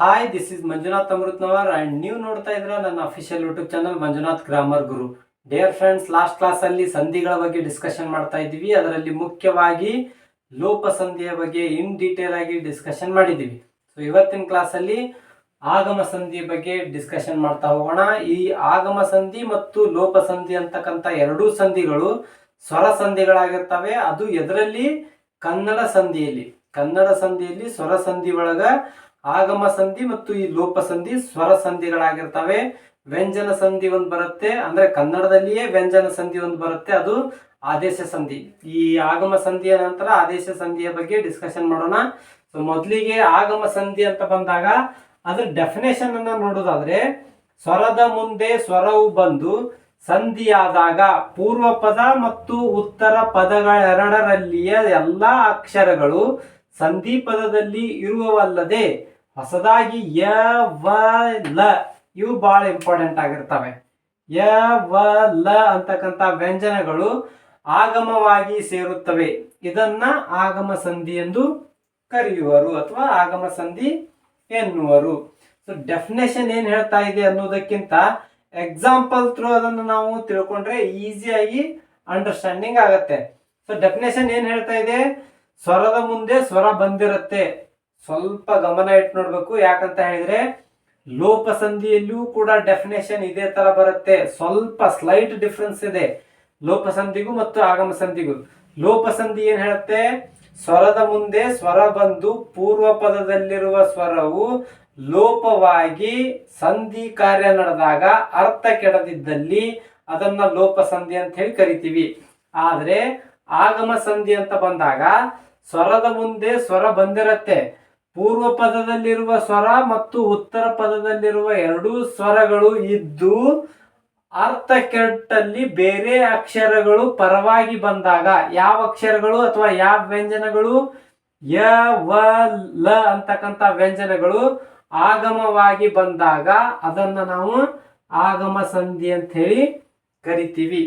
Hi this is Manjunath Amrutnavar and ನೀವು ನೋಡ್ತಾ ಇದ್ರ ನನ್ನ official YouTube channel Manjunath grammar Guru dear friends last class ಅಲ್ಲಿ ಸಂಧಿಗಳ ಬಗ್ಗೆ ಡಿಸ್ಕಷನ್ ಮಾಡ್ತಾ ಇದ್ದೀವಿ. ಅದರಲ್ಲಿ ಮುಖ್ಯವಾಗಿ ಲೋಪ ಸಂಧಿಯ ಬಗ್ಗೆ ಇನ್ ಡೀಟೇಲ್ ಆಗಿ ಡಿಸ್ಕಷನ್ ಮಾಡಿದ್ದೀವಿ. ಸೊ ಇವತ್ತಿನ ಕ್ಲಾಸ್ ಅಲ್ಲಿ ಆಗಮ ಸಂಧಿ ಬಗ್ಗೆ ಡಿಸ್ಕಷನ್ ಮಾಡ್ತಾ ಹೋಗೋಣ. ಈ ಆಗಮ ಸಂಧಿ ಮತ್ತು ಲೋಪ ಸಂಧಿ ಅಂತಕ್ಕಂಥ ಎರಡೂ ಸಂಧಿಗಳು ಸ್ವರ ಸಂಧಿಗಳಾಗಿರ್ತವೆ. ಅದು ಎದರಲ್ಲಿ ಕನ್ನಡ ಸಂಧಿಯಲ್ಲಿ. ಕನ್ನಡ ಸಂಧಿಯಲ್ಲಿ ಸ್ವರ ಸಂಧಿ ಒಳಗ ಆಗಮ ಸಂಧಿ ಮತ್ತು ಈ ಲೋಪ ಸಂಧಿ ಸ್ವರ ಸಂಧಿಗಳಾಗಿರ್ತವೆ. ವ್ಯಂಜನ ಸಂಧಿ ಒಂದು ಬರುತ್ತೆ, ಅಂದ್ರೆ ಕನ್ನಡದಲ್ಲಿಯೇ ವ್ಯಂಜನ ಸಂಧಿ ಒಂದು ಬರುತ್ತೆ, ಅದು ಆದೇಶ ಸಂಧಿ. ಈ ಆಗಮ ಸಂಧಿಯ ನಂತರ ಆದೇಶ ಸಂಧಿಯ ಬಗ್ಗೆ ಡಿಸ್ಕಷನ್ ಮಾಡೋಣ. ಸೊ ಮೊದಲಿಗೆ ಆಗಮ ಸಂಧಿ ಅಂತ ಬಂದಾಗ, ಅದ್ರ ಡೆಫಿನೇಷನ್ ಅನ್ನ ನೋಡೋದಾದ್ರೆ, ಸ್ವರದ ಮುಂದೆ ಸ್ವರವು ಬಂದು ಸಂಧಿಯಾದಾಗ ಪೂರ್ವ ಪದ ಮತ್ತು ಉತ್ತರ ಪದಗಳೆರಡರಲ್ಲಿಯ ಎಲ್ಲಾ ಅಕ್ಷರಗಳು ಸಂಧಿ ಪದದಲ್ಲಿ ಇರುವವಲ್ಲದೆ ಹೊಸದಾಗಿ ಯ, ವ, ಲ ಇವು ಬಹಳ ಇಂಪಾರ್ಟೆಂಟ್ ಆಗಿರ್ತವೆ. ಯ, ವ, ಲ ಅಂತಕ್ಕಂಥ ವ್ಯಂಜನಗಳು ಆಗಮವಾಗಿ ಸೇರುತ್ತವೆ. ಇದನ್ನ ಆಗಮ ಸಂಧಿ ಎಂದು ಕರೆಯುವರು ಅಥವಾ ಆಗಮ ಸಂಧಿ ಎನ್ನುವರು. ಸೊ ಡೆಫಿನೇಷನ್ ಏನು ಹೇಳ್ತಾ ಇದೆ ಅನ್ನೋದಕ್ಕಿಂತ ಎಕ್ಸಾಂಪಲ್ ಥ್ರೂ ಅದನ್ನು ನಾವು ತಿಳ್ಕೊಂಡ್ರೆ ಈಸಿಯಾಗಿ ಅಂಡರ್ಸ್ಟ್ಯಾಂಡಿಂಗ್ ಆಗತ್ತೆ. ಸೊ ಡೆಫಿನೇಷನ್ ಏನು ಹೇಳ್ತಾ ಇದೆ? ಸ್ವರದ ಮುಂದೆ ಸ್ವರ ಬಂದಿರುತ್ತೆ. ಸ್ವಲ್ಪ ಗಮನ ಇಟ್ಟು ನೋಡ್ಬೇಕು. ಯಾಕಂತ ಹೇಳಿದ್ರೆ ಲೋಪ ಸಂಧಿಯಲ್ಲಿಯೂ ಕೂಡ ಡೆಫಿನೇಷನ್ ಇದೇ ತರ ಬರುತ್ತೆ. ಸ್ವಲ್ಪ ಸ್ಲೈಟ್ ಡಿಫ್ರೆನ್ಸ್ ಇದೆ ಲೋಪ ಸಂಧಿಗೂ ಮತ್ತು ಆಗಮ ಸಂಧಿಗೂ ಲೋಪ ಸಂಧಿ ಏನ್ ಹೇಳುತ್ತೆ? ಸ್ವರದ ಮುಂದೆ ಸ್ವರ ಬಂದು ಪೂರ್ವ ಪದದಲ್ಲಿರುವ ಸ್ವರವು ಲೋಪವಾಗಿ ಸಂಧಿ ಕಾರ್ಯ ನಡೆದಾಗ ಅರ್ಥ ಕೆಡದಿದ್ದಲ್ಲಿ ಅದನ್ನ ಲೋಪ ಸಂಧಿ ಅಂತ ಹೇಳಿ ಕರಿತೀವಿ. ಆದ್ರೆ ಆಗಮ ಸಂಧಿ ಅಂತ ಬಂದಾಗ ಸ್ವರದ ಮುಂದೆ ಸ್ವರ ಬಂದಿರತ್ತೆ. ಪೂರ್ವ ಪದದಲ್ಲಿರುವ ಸ್ವರ ಮತ್ತು ಉತ್ತರ ಪದದಲ್ಲಿರುವ ಎರಡೂ ಸ್ವರಗಳು ಇದ್ದು ಅರ್ಥ ಕೆಟ್ಟಲ್ಲಿ ಬೇರೆ ಅಕ್ಷರಗಳು ಪರವಾಗಿ ಬಂದಾಗ ಯಾವ ಅಕ್ಷರಗಳು ಅಥವಾ ಯಾವ ವ್ಯಂಜನಗಳು? ಯ, ವ, ಲ ಅಂತಕ್ಕಂಥ ವ್ಯಂಜನಗಳು ಆಗಮವಾಗಿ ಬಂದಾಗ ಅದನ್ನು ನಾವು ಆಗಮ ಸಂಧಿ ಅಂತ ಹೇಳಿ ಕರಿತೀವಿ.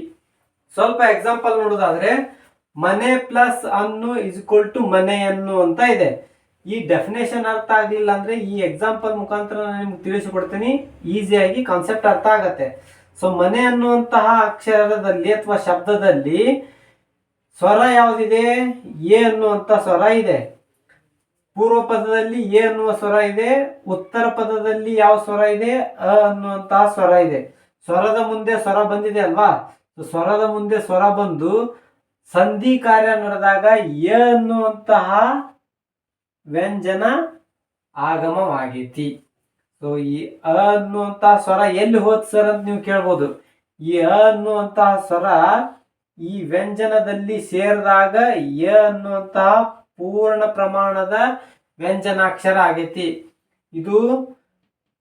ಸ್ವಲ್ಪ ಎಕ್ಸಾಂಪಲ್ ನೋಡೋದಾದ್ರೆ ಮನೆ ಪ್ಲಸ್ ಅನ್ನು ಇಸ್ಕೊಲ್ ಟು ಮನೆಯನ್ನು ಅಂತ ಇದೆ. ಈ ಡೆಫಿನೇಷನ್ ಅರ್ಥ ಆಗಲಿಲ್ಲ ಅಂದ್ರೆ ಈ ಎಕ್ಸಾಂಪಲ್ ಮುಖಾಂತರ ನಿಮ್ಗೆ ತಿಳಿಸಿಕೊಡ್ತೀನಿ. ಈಸಿಯಾಗಿ ಕಾನ್ಸೆಪ್ಟ್ ಅರ್ಥ ಆಗತ್ತೆ. ಸೊ ಮನೆ ಅನ್ನುವಂತಹ ಅಕ್ಷರದಲ್ಲಿ ಅಥವಾ ಶಬ್ದದಲ್ಲಿ ಸ್ವರ ಯಾವುದಿದೆ? ಎ ಅನ್ನುವಂತ ಸ್ವರ ಇದೆ. ಪೂರ್ವ ಪದದಲ್ಲಿ ಎ ಅನ್ನುವ ಸ್ವರ ಇದೆ. ಉತ್ತರ ಪದದಲ್ಲಿ ಯಾವ ಸ್ವರ ಇದೆ? ಅ ಅನ್ನುವಂತಹ ಸ್ವರ ಇದೆ. ಸ್ವರದ ಮುಂದೆ ಸ್ವರ ಬಂದಿದೆ ಅಲ್ವಾ? ಸ್ವರದ ಮುಂದೆ ಸ್ವರ ಬಂದು ಸಂಧಿ ಕಾರ್ಯ ನಡೆದಾಗ ಎ ಅನ್ನುವಂತಹ ವ್ಯಂಜನ ಆಗಮವಾಗೈತಿ. ಸೊ ಈ ಅ ಅನ್ನುವಂತಹ ಸ್ವರ ಎಲ್ಲಿ ಹೋದ್ ಸರ್ ಅಂತ ನೀವು ಕೇಳ್ಬೋದು. ಈ ಅ ಅನ್ನುವಂತಹ ಸ್ವರ ಈ ವ್ಯಂಜನದಲ್ಲಿ ಸೇರಿದಾಗ ಯ ಅನ್ನುವಂತಹ ಪೂರ್ಣ ಪ್ರಮಾಣದ ವ್ಯಂಜನಾಕ್ಷರ ಆಗೈತಿ. ಇದು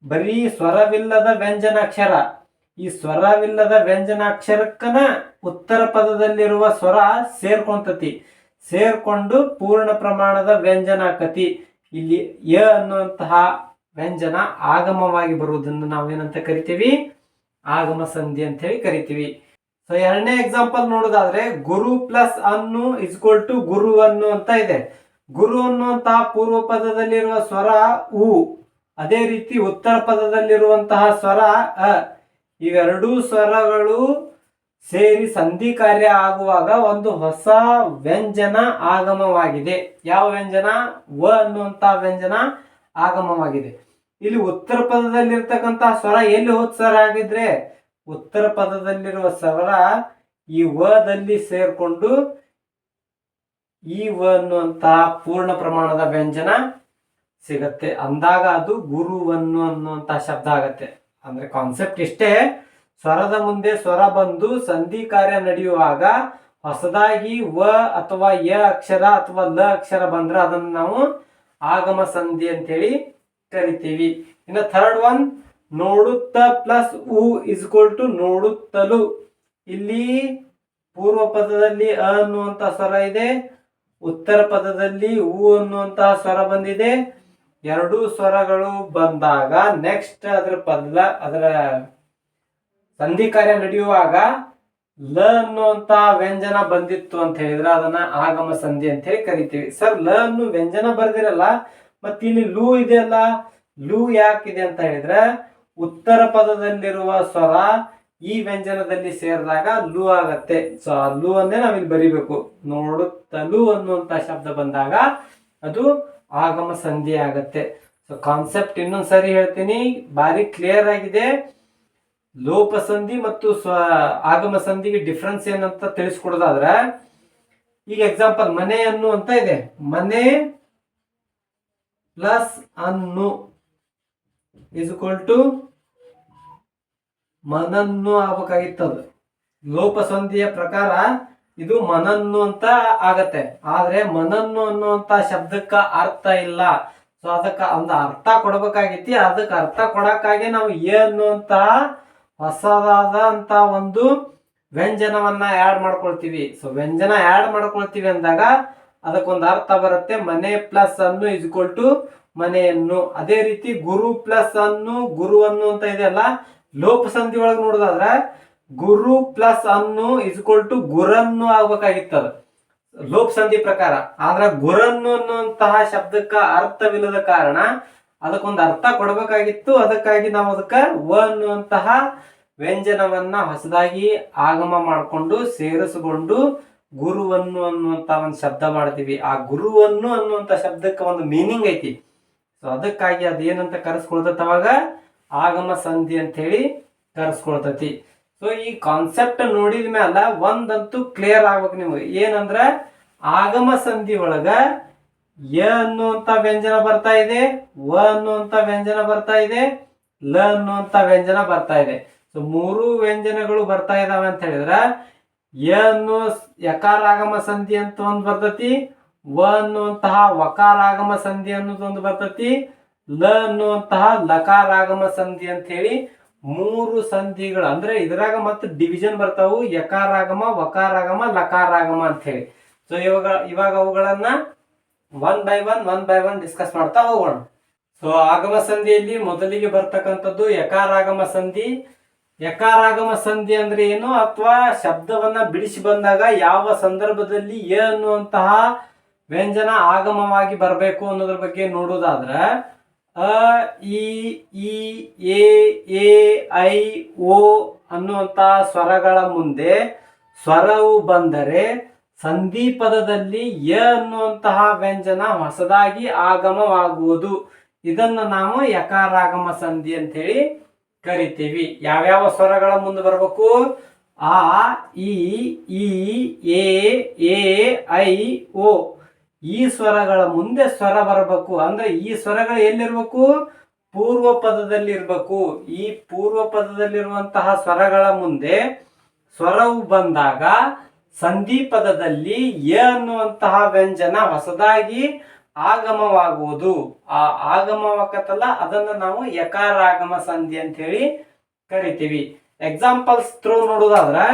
ಬರೀ ಸ್ವರವಿಲ್ಲದ ವ್ಯಂಜನಾಕ್ಷರ. ಈ ಸ್ವರವಿಲ್ಲದ ವ್ಯಂಜನಾಕ್ಷರಕ್ಕನ ಉತ್ತರ ಪದದಲ್ಲಿರುವ ಸ್ವರ ಸೇರ್ಕೊಂತತಿ. ಸೇರ್ಕೊಂಡು ಪೂರ್ಣ ಪ್ರಮಾಣದ ವ್ಯಂಜನ ಕತಿ ಇಲ್ಲಿ ಯ ಅನ್ನುವಂತಹ ವ್ಯಂಜನ ಆಗಮವಾಗಿ ಬರುವುದನ್ನು ನಾವೇನಂತ ಕರಿತೀವಿ? ಆಗಮ ಸಂಧಿ ಅಂತ ಹೇಳಿ ಕರಿತೀವಿ. ಸೊ ಎರಡನೇ ಎಕ್ಸಾಂಪಲ್ ನೋಡೋದಾದ್ರೆ ಗುರು ಪ್ಲಸ್ ಅನ್ನು ಇಸ್ಕೊಲ್ ಟು ಗುರು ಅನ್ನು ಅಂತ ಇದೆ. ಗುರು ಅನ್ನುವಂತಹ ಪೂರ್ವ ಪದದಲ್ಲಿರುವ ಸ್ವರ ಉ. ಅದೇ ರೀತಿ ಉತ್ತರ ಪದದಲ್ಲಿರುವಂತಹ ಸ್ವರ ಅ. ಇವೆರಡೂ ಸ್ವರಗಳು ಸೇರಿ ಸಂಧಿ ಕಾರ್ಯ ಆಗುವಾಗ ಒಂದು ಹೊಸ ವ್ಯಂಜನ ಆಗಮವಾಗಿದೆ. ಯಾವ ವ್ಯಂಜನ? ವ ಅನ್ನುವಂತಹ ವ್ಯಂಜನ ಆಗಮವಾಗಿದೆ. ಇಲ್ಲಿ ಉತ್ತರ ಪದದಲ್ಲಿರ್ತಕ್ಕಂತಹ ಸ್ವರ ಎಲ್ಲಿ ಹೋದ್ ಸ್ವರ ಆಗಿದ್ರೆ? ಉತ್ತರ ಪದದಲ್ಲಿರುವ ಸ್ವರ ಈ ವದಲ್ಲಿ ಸೇರ್ಕೊಂಡು ಈ ವ ಅನ್ನುವಂತಹ ಪೂರ್ಣ ಪ್ರಮಾಣದ ವ್ಯಂಜನ ಸಿಗತ್ತೆ. ಅಂದಾಗ ಅದು ಗುರುವನ್ನು ಅನ್ನುವಂತಹ ಶಬ್ದ ಆಗತ್ತೆ. ಅಂದ್ರೆ ಕಾನ್ಸೆಪ್ಟ್ ಇಷ್ಟೇ. ಸ್ವರದ ಮುಂದೆ ಸ್ವರ ಬಂದು ಸಂಧಿ ಕಾರ್ಯ ನಡೆಯುವಾಗ ಹೊಸದಾಗಿ ವ ಅಥವಾ ಯ ಅಕ್ಷರ ಅಥವಾ ಲ ಅಕ್ಷರ ಬಂದ್ರೆ ಅದನ್ನ ನಾವು ಆಗಮ ಸಂಧಿ ಅಂತೇಳಿ ಕರಿತೀವಿ. ಇನ್ನು ಥರ್ಡ್ ಒನ್ ನೋಡುತ್ತ ಪ್ಲಸ್ ಉ ಇಕ್ವಲ್ ಟು ನೋಡುತ್ತಲು. ಇಲ್ಲಿ ಪೂರ್ವ ಪದದಲ್ಲಿ ಅ ಅನ್ನುವಂತಹ ಸ್ವರ ಇದೆ, ಉತ್ತರ ಪದದಲ್ಲಿ ಉ ಅನ್ನುವಂತಹ ಸ್ವರ ಬಂದಿದೆ. ಎರಡೂ ಸ್ವರಗಳು ಬಂದಾಗ ನೆಕ್ಸ್ಟ್ ಅದರ ಪದ ಅದರ ಸಂಧಿ ಕಾರ್ಯ ನಡೆಯುವಾಗ ಲ ಅನ್ನುವಂತ ವ್ಯಂಜನ ಬಂದಿತ್ತು ಅಂತ ಹೇಳಿದ್ರೆ ಅದನ್ನ ಆಗಮ ಸಂಧಿ ಅಂತ ಹೇಳಿ ಕರಿತೀವಿ. ಸರ್, ಲ ಅನ್ನು ವ್ಯಂಜನ ಬರ್ದಿರಲ್ಲ, ಮತ್ತೆ ಇಲ್ಲಿ ಲೂ ಇದೆಯಲ್ಲ ಲೂ ಯಾಕಿದೆ ಅಂತ ಹೇಳಿದ್ರೆ ಉತ್ತರ ಪದದಲ್ಲಿರುವ ಸ್ವರ ಈ ವ್ಯಂಜನದಲ್ಲಿ ಸೇರಿದಾಗ ಲೂ ಆಗತ್ತೆ. ಸೊ, ಆ ಲೂ ಅನ್ನೇ ನಾವಿಲ್ಲಿ ಬರಿಬೇಕು. ನೋಡುತ್ತಲೂ ಅನ್ನುವಂತ ಶಬ್ದ ಬಂದಾಗ ಅದು ಆಗಮ ಸಂಧಿ ಆಗತ್ತೆ. ಸೊ ಕಾನ್ಸೆಪ್ಟ್ ಇನ್ನೊಂದ್ಸರಿ ಹೇಳ್ತೀನಿ. ಬಾರಿ ಕ್ಲಿಯರ್ ಆಗಿದೆ. ಲೋಪ ಸಂಧಿ ಮತ್ತು ಸ್ವ ಆಗಮ ಸಂಧಿಗೆ ಡಿಫ್ರೆನ್ಸ್ ಏನಂತ ತಿಳಿಸ್ಕೊಡೋದಾದ್ರೆ, ಈಗ ಎಕ್ಸಾಂಪಲ್ ಮನೆ ಅನ್ನು ಅಂತ ಇದೆ. ಮನೆ ಪ್ಲಸ್ ಅನ್ನು ಇಸ್ ಇಕ್ವಲ್ ಟು ಮನನ್ನು ಆಗ್ಬೇಕಾಗಿತ್ತದು ಲೋಪ ಸಂಧಿಯ ಪ್ರಕಾರ ಇದು ಮನನ್ನು ಅಂತ ಆಗತ್ತೆ. ಆದ್ರೆ ಮನನ್ನು ಅನ್ನುವಂತ ಶಬ್ದಕ್ಕ ಅರ್ಥ ಇಲ್ಲ. ಸೊ ಅದಕ್ಕ ಒಂದು ಅರ್ಥ ಕೊಡ್ಬೇಕಾಗೈತಿ ಅದಕ್ಕೆ ಅರ್ಥ ಕೊಡಕ್ಕಾಗಿ ನಾವು ಅನ್ನುವಂತ ಹೊಸದಾದ ಅಂತ ಒಂದು ವ್ಯಂಜನವನ್ನ ಆ್ಯಡ್ ಮಾಡ್ಕೊಳ್ತೀವಿ. ಸೊ ವ್ಯಂಜನ ಆ್ಯಡ್ ಮಾಡ್ಕೊಳ್ತೀವಿ ಅಂದಾಗ ಅದಕ್ಕೊಂದು ಅರ್ಥ ಬರುತ್ತೆ. ಮನೆ ಪ್ಲಸ್ ಅನ್ನು ಇಸ್ಕೊಲ್ ಟು ಮನೆಯನ್ನು. ಅದೇ ರೀತಿ ಗುರು ಪ್ಲಸ್ ಅನ್ನು ಗುರು ಅನ್ನು ಅಂತ ಇದೆಯಲ್ಲ ಲೋಪ ಸಂಧಿ ಒಳಗೆ ನೋಡೋದಾದ್ರೆ ಗುರು ಪ್ಲಸ್ ಅನ್ನು ಇಸ್ಕೊಲ್ ಟು ಗುರನ್ನು ಆಗ್ಬೇಕಾಗಿತ್ತದ ಲೋಪ ಸಂಧಿ ಪ್ರಕಾರ. ಆದ್ರೆ ಗುರನ್ನು ಅನ್ನುವಂತಹ ಶಬ್ದಕ್ಕ ಅರ್ಥವಿಲ್ಲದ ಕಾರಣ ಅದಕ್ಕೊಂದು ಅರ್ಥ ಕೊಡಬೇಕಾಗಿತ್ತು. ಅದಕ್ಕಾಗಿ ನಾವು ಅದಕ್ಕೆ ವ ಅನ್ನುವಂತಹ ವ್ಯಂಜನವನ್ನ ಹೊಸದಾಗಿ ಆಗಮ ಮಾಡಿಕೊಂಡು ಸೇರಿಸಿಕೊಂಡು ಗುರುವನ್ನು ಅನ್ನುವಂತ ಒಂದು ಶಬ್ದ ಮಾಡ್ತೀವಿ. ಆ ಗುರುವನ್ನು ಅನ್ನುವಂತ ಶಬ್ದಕ್ಕೆ ಒಂದು ಮೀನಿಂಗ್ ಐತಿ. ಸೊ ಅದಕ್ಕಾಗಿ ಅದೇನಂತ ಕರೆಸ್ಕೊಳ್ತೈತೆ ಅವಾಗ? ಆಗಮ ಸಂಧಿ ಅಂತ ಹೇಳಿ ಕರೆಸ್ಕೊಳ್ತೈತಿ. ಸೊ ಈ ಕಾನ್ಸೆಪ್ಟ್ ನೋಡಿದ ಮೇಲೆ ಒಂದಂತೂ ಕ್ಲಿಯರ್ ಆಗ್ಬೇಕು ನಿಮಗೆ. ಏನಂದ್ರ, ಆಗಮ ಸಂಧಿ ಒಳಗ ಯ ಅನ್ನುವಂತ ವ್ಯಂಜನ ಬರ್ತಾ ಇದೆ, ವ ಅನ್ನುವಂತ ವ್ಯಂಜನ ಬರ್ತಾ ಇದೆ, ಲ ಅನ್ನುವಂತ ವ್ಯಂಜನ ಬರ್ತಾ ಇದೆ. ಸೊ ಮೂರು ವ್ಯಂಜನಗಳು ಬರ್ತಾ ಇದಾವೆ ಅಂತ ಹೇಳಿದ್ರ, ಯ ಅನ್ನೋ ಯಕಾರ ಆಗಮ ಸಂಧಿ ಅಂತ ಒಂದು ಬರ್ತತಿ, ವ ಅನ್ನುವಂತಹ ವಕಾರ ಆಗಮ ಸಂಧಿ ಅನ್ನೋದು ಒಂದು ಬರ್ತತಿ, ಲ ಅನ್ನುವಂತಹ ಲಕಾರಾಗಮ ಸಂಧಿ ಅಂತ ಹೇಳಿ ಮೂರು ಸಂಧಿಗಳು, ಅಂದ್ರೆ ಇದ್ರಾಗ ಮತ್ತೆ ಡಿವಿಷನ್ ಬರ್ತಾವು, ಯಕಾರಾಗಮ, ವಕಾರಾಗಮ, ಲಕಾರಾಗಮ ಅಂತ ಹೇಳಿ. ಸೊ ಇವಾಗ ಇವಾಗ ಅವುಗಳನ್ನ one by one one by one discuss ಮಾಡ್ತಾ ಹೋಗೋಣ. ಸೊ ಆಗಮ ಸಂಧಿಯಲ್ಲಿ ಮೊದಲಿಗೆ ಬರ್ತಕ್ಕಂಥದ್ದು ಯಕಾರಾಗಮ ಸಂಧಿ. ಯಕಾರಾಗಮ ಸಂಧಿ ಅಂದ್ರೆ ಏನು? ಅಥವಾ ಶಬ್ದವನ್ನ ಬಿಡಿಸಿ ಬಂದಾಗ ಯಾವ ಸಂದರ್ಭದಲ್ಲಿ ಯ ಅನ್ನುವಂತಹ ವ್ಯಂಜನ ಆಗಮವಾಗಿ ಬರಬೇಕು ಅನ್ನೋದ್ರ ಬಗ್ಗೆ ನೋಡೋದಾದ್ರೆ ಅ, ಇ ಈ ಎ ಎ, ಐ, ಓ ಅನ್ನುವಂತಹ ಸ್ವರಗಳ ಮುಂದೆ ಸ್ವರವು ಬಂದರೆ ಸಂಧಿ ಪದದಲ್ಲಿ ಯ ಅನ್ನುವಂತಹ ವ್ಯಂಜನ ಹೊಸದಾಗಿ ಆಗಮವಾಗುವುದು. ಇದನ್ನು ನಾವು ಯಕಾರಾಗಮ ಸಂಧಿ ಅಂತ ಹೇಳಿ ಕರಿತೀವಿ. ಯಾವ್ಯಾವ ಸ್ವರಗಳ ಮುಂದೆ ಬರಬೇಕು? ಆ ಇ ಎ ಎ, ಐ, ಓ. ಈ ಸ್ವರಗಳ ಮುಂದೆ ಸ್ವರ ಬರಬೇಕು. ಅಂದ್ರೆ ಈ ಸ್ವರಗಳು ಎಲ್ಲಿರ್ಬೇಕು? ಪೂರ್ವ ಪದದಲ್ಲಿ ಇರ್ಬೇಕು ಈ ಪೂರ್ವ ಪದದಲ್ಲಿರುವಂತಹ ಸ್ವರಗಳ ಮುಂದೆ ಸ್ವರವು ಬಂದಾಗ ಸಂಧಿ ಪದದಲ್ಲಿ ಯ ಅನ್ನುವಂತಹ ವ್ಯಂಜನ ಹೊಸದಾಗಿ ಆಗಮವಾಗುವುದು. ಆ ಆಗಮವಾಗತ್ತಲ್ಲ, ಅದನ್ನು ನಾವು ಯಕಾರಾಗಮ ಸಂಧಿ ಅಂತ ಹೇಳಿ ಕರಿತೀವಿ. ಎಕ್ಸಾಂಪಲ್ಸ್ ಥ್ರೂ ನೋಡೋದಾದ್ರೆ